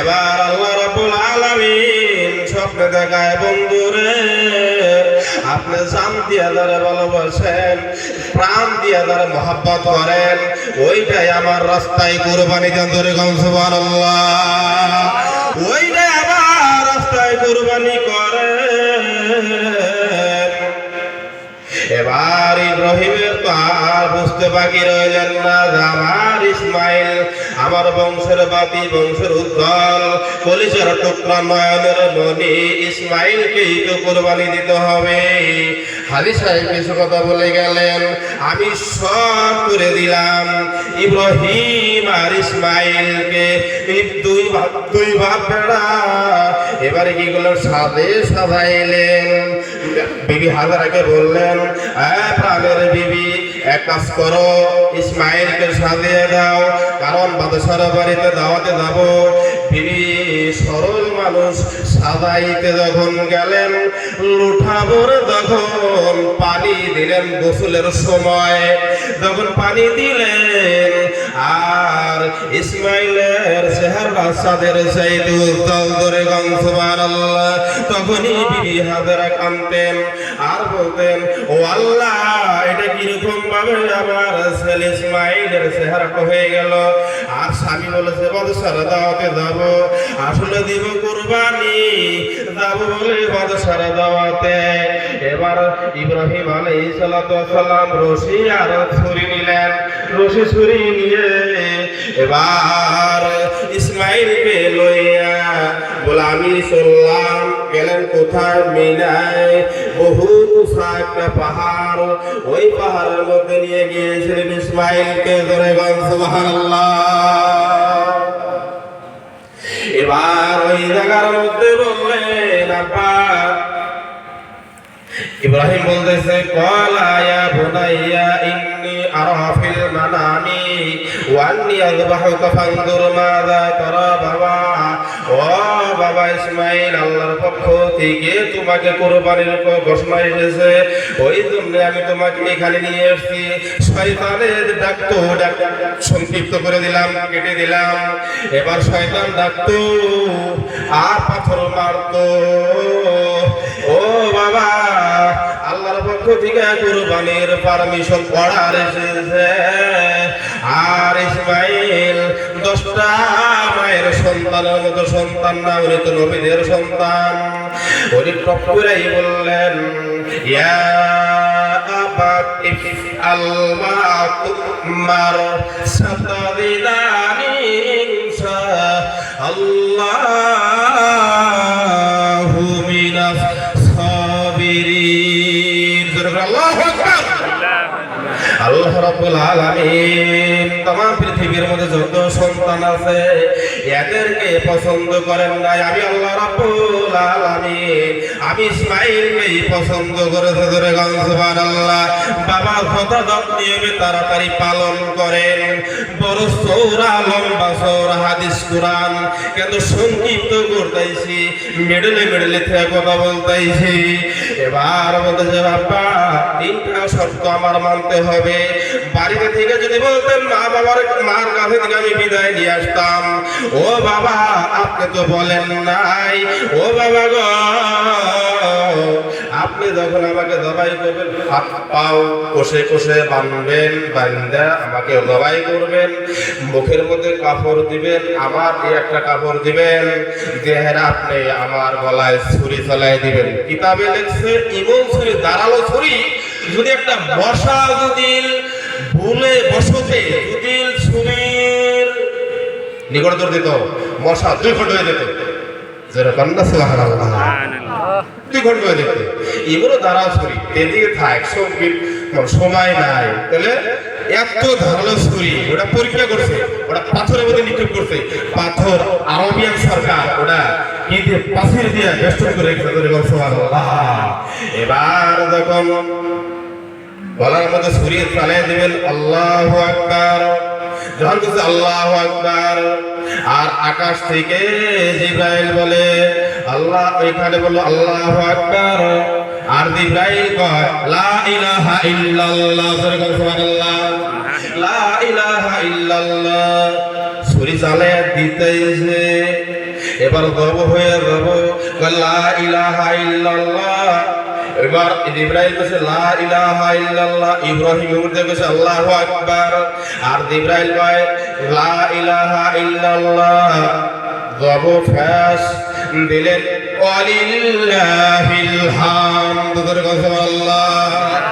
এবার আল্লাহ রাব্বুল আলামিন স্বপ্নে দেখায়, বন্ধুরে, আপনি জান দিয়া ধরে ভালোবাসেন, প্রাণ দিয়া ধরে মহাব্বত করেন, ওইটাই আমার রাস্তায় কোরবানি দেন ধরে সুবহানাল্লাহ। ওইটাই আমার রাস্তায় কোরবানি করেন। এবার ইব্রাহিমের তো বুঝতে না ইসমাইল। আমার বংশের টুকরা নয়নের কোরবানি দিতে হবে। কথা বলে গেলেন, আমি সব করে দিলাম ইব্রাহিম আর ইসমাইলকে। দুই দুই ভাব বেড়া। এবারে কি করলেন সাদে সাজাইলেন? বিবি হাজারাকে বললেন, "এ প্রাণের বিবি, এক কাজ করো, ইসমাইলকে সাজিয়ে দাও, কারণ বাদশার বাড়িতে দাওয়াতে যাব। বিবি সরল মানুষ সাজাইতে যখন গেলেন, লুঠাবর যখন পানি দিলেন গোসলের সময়, যখন পানি দিলেন, আর ইসমাইলের সাদের চাইতে উজ্জ্বল ধরে গংসবার আল্লাহ তখনই বিবি হাজারা কানতেন আর বলতেন ও আল্লাহ এটা কীরকম ভাবে আমার ছেলে ইসমাইলের চেহারাটা হয়ে গেল। আর স্বামী বলেছে বাদশার দাওয়াতে যাব। আসলে দিব কুরবানি। যাব বলে বাদশার দাওয়াতে। এবার ইব্রাহিম আলাইহিস সালাম রশি আর ছুরি নিলেন। রশি ছুরি নিয়ে এবার ইসমাইলকে লইয়া বলে আমি গেলেন কোথায় মিনায়? বহু উঁচা একটা পাহাড়, ওই পাহাড়ের মধ্যে নিয়ে গিয়েছিলেন ইসমাইলকে ধরে এবার ওই জায়গার মধ্যে বললেন ইব্রাহিম বলতেছে, কলা ইয়া বুনাইয়া আরা ফিল মানামি ওয়া আন্নি আযবাহুকা ফানজুর মাযা তারা বাবা ও বাবা ইসমাইল, আল্লাহর পক্ষ থেকে তোমাকে কুরবানির ঘোষণা এসেছে ওই জন্য আমি তোমাকে এখানে নিয়ে এসেছি। শয়তানের ডাকতো ডাক সংক্ষিপ্ত করে দিলাম, কেটে দিলাম। এবার শয়তান ডাকতো আর পাথর মারতো। থেকে কুরবানির পারমিশন অর্ডার এসেছে আর ইসমাইল দশটা মায়ের সন্তানের মতো সন্তান না উনি তো নবীদের সন্তান। উনি টপ বললেন, ইয়া আবাত ইফআল মা তুমার সাতাদিদানি ইনশা আল্লাহু আল্লাহ রাব্বুল আলামিন। তমাম পৃথিবীর মধ্যে যত সন্তান আছে। এদেরকে পছন্দ করেন নাই। আমি আল্লাহ রাব্বুল আলামিন। আমি ইসমাইলকেই পছন্দ করেছে ধরে সুবহানাল্লাহ। বাবা কথা দত নিয়মে তাড়াতাড়ি পালন করেন। বড় সৌরা লম্বা সৌরা হাদিস কোরআন। কিন্তু সংক্ষিপ্ত করতেছি। মেডেলে মেডেলে থেকে কথা বলতেছি। এবার বলতেছে, বাবা, তিনটা শর্ত আমার মানতে হবে। বাড়িতে থেকে যদি বলতেন, মা বাবার, মার কাছে থেকে আমি বিদায় নিয়ে আসতাম। ও বাবা, আপনি তো বলেন নাই। ও বাবা গো, আপনি যখন আমাকে দবাই করবেন পাও কষে কষে বানবেন, বান্দা আমাকে দবাই করবেন, মুখের মধ্যে কাপড় দিবেন, আমার একটা কাপড় দিবেন, দেহের আপনি আমার গলায় ছুরি চলাই দিবেন। কিতাবে লেখছে, ইমন ছুরি, দাঁড়াল ছুরি, যদি একটা মশা যদি ভুলে বসতে যদি ছুরির নিকট দৌড় দিত মশা দুই ঘণ্টা হয়ে যেত। যেরকম না দুই ঘণ্টা হয়ে যেত। এগুলো দাঁড়াও ছুরি, এদিকে থাক সংগীত সময় নাই। তাহলে এত ধারালো ছুরি, ওটা পরীক্ষা করছে, ওটা পাথরের মধ্যে নিক্ষেপ করছে। পাথর আরবিয়ান সরকার, ওটা কি দিয়ে পাথর দিয়ে বেষ্টন করে এবার যখন গলার মধ্যে ছুরি চালিয়ে দেবেন, আল্লাহ আকবার। যখন কিছু আল্লাহ আকবার, আর আকাশ থেকে জিব্রাইল বলে, আল্লাহ ওইখানে বলল, আল্লাহ আকবার। আর জিব্রাইল কয়, লা ইলাহা ইল্লাল্লাহ। সুবহানাল্লাহ। লা ইলাহা ইল্লাল্লাহ। ছুরি চালিয়ে দিতেছে এবার গব হয়ে গব লা ইলাহা ইল্লাল্লাহ। এবার ইব্রাহিম কইছে, লা ইলাহা ইল্লাল্লাহ। ইব্রাহিম উঠে গেছে আল্লাহু আকবার। আর ইব্রাহিম ভাই লা ইলাহা ইল্লাল্লাহ। গব ফ্যাস, দিলেন, ওয়ালিল্লাহিল হামদ। আল্লাহ